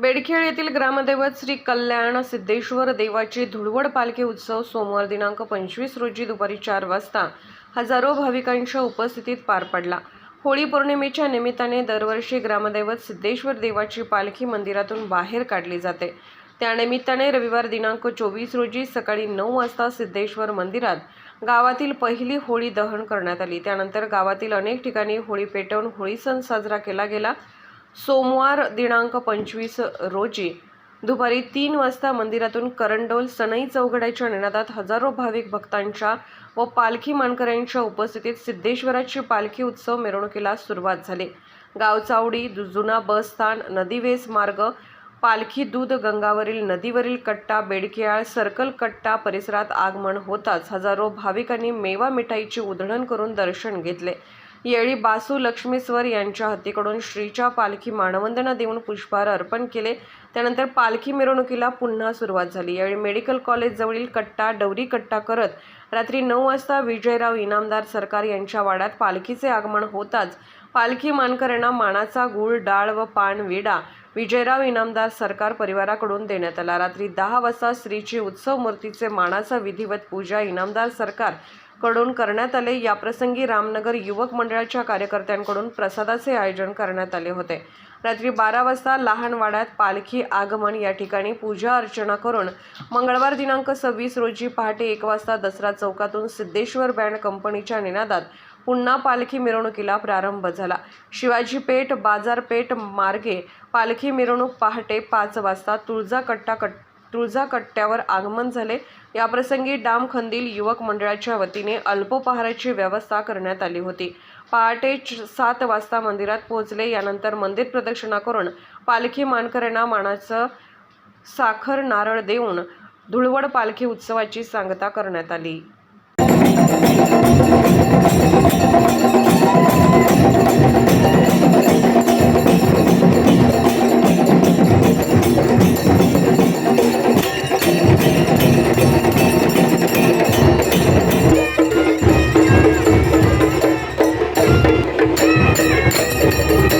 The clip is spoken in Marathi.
बेडखेळ येथील ग्रामदैवत श्री कल्याण सिद्धेश्वर देवाची धुळवड पालखी उत्सव सोमवार दिनांक पंचवीस रोजी दुपारी चार वाजता हजारो भाविकांच्या उपस्थितीत पार पडला. होळी पौर्णिमेच्या निमित्ताने दरवर्षी ग्रामदैवत सिद्धेश्वर देवाची पालखी मंदिरातून बाहेर काढली जाते. त्यानिमित्ताने रविवार दिनांक चोवीस रोजी सकाळी नऊ वाजता सिद्धेश्वर मंदिरात गावातील पहिली होळी दहन करण्यात आली. त्यानंतर गावातील अनेक ठिकाणी होळी पेटवून होळी सण साजरा केला गेला. सोमवार दिनांक पंचवीस रोजी दुपारी तीन वाजता मंदिरातून करंडोल सनई चौघड्याच्या निनादात हजारो भाविक भक्तांच्या व पालखी मानकऱ्यांच्या उपस्थितीत सिद्धेश्वराची पालखी उत्सव मिरवणुकीला सुरुवात झाली. गावचावडी जुना बस स्थान नदीवेस मार्ग पालखी दूध गंगावरील नदीवरील कट्टा बेडकियाळ सर्कल कट्टा परिसरात आगमन होताच हजारो भाविकांनी मेवा मिठाईची उधळण करून दर्शन घेतले. येळी बासू लक्ष्मीस्वर यांच्या हत्तीकडून श्रीच्या पालखी मानवंदना देऊन पुष्पहार अर्पण केले. त्यानंतर पालखी मिरवणुकीला पुन्हा सुरुवात झाली. यावेळी मेडिकल कॉलेजजवळील कट्टा डवरी कट्टा करत रात्री नऊ वाजता विजयराव इनामदार सरकार यांच्या वाड्यात पालखीचे आगमन होताच पालखी मानकऱ्यांना मानाचा गूळ डाळ व पान विडा विजयराव इनामदार सरकार परिवाराकडून देण्यात आला. रात्री दहा वाजता श्रीची उत्सव मूर्तीचे मानाचा विधिवत पूजा इनामदार सरकार कडून करण्यात आले. याप्रसंगी रामनगर युवक मंडळाच्या कार्यकर्त्यांकडून प्रसादाचे आयोजन करण्यात आले होते. रात्री बारा वाजता लहानवाड्यात पालखी आगमन. या ठिकाणी पूजा अर्चना करून मंगळवार दिनांक सव्वीस रोजी पहाटे एक वाजता दसरा चौकातून सिद्धेश्वर बँड कंपनीच्या निनादात पुन्हा पालखी मिरवणुकीला प्रारंभ झाला. शिवाजी पेठ बाजारपेठ मार्गे पालखी मिरवणूक पहाटे पाच वाजता तुळजा कट्टा कट तुळजा कट्ट्यावर आगमन झाले. याप्रसंगी डामखंदील युवक मंडळाच्या वतीने अल्पोपहाराची व्यवस्था करण्यात आली होती. पहाटे सात वाजता मंदिरात पोहोचले. यानंतर मंदिर प्रदक्षिणा करून पालखी मानकऱ्यांना मानाचं साखर नारळ देऊन धुळवड पालखी उत्सवाची सांगता करण्यात आली.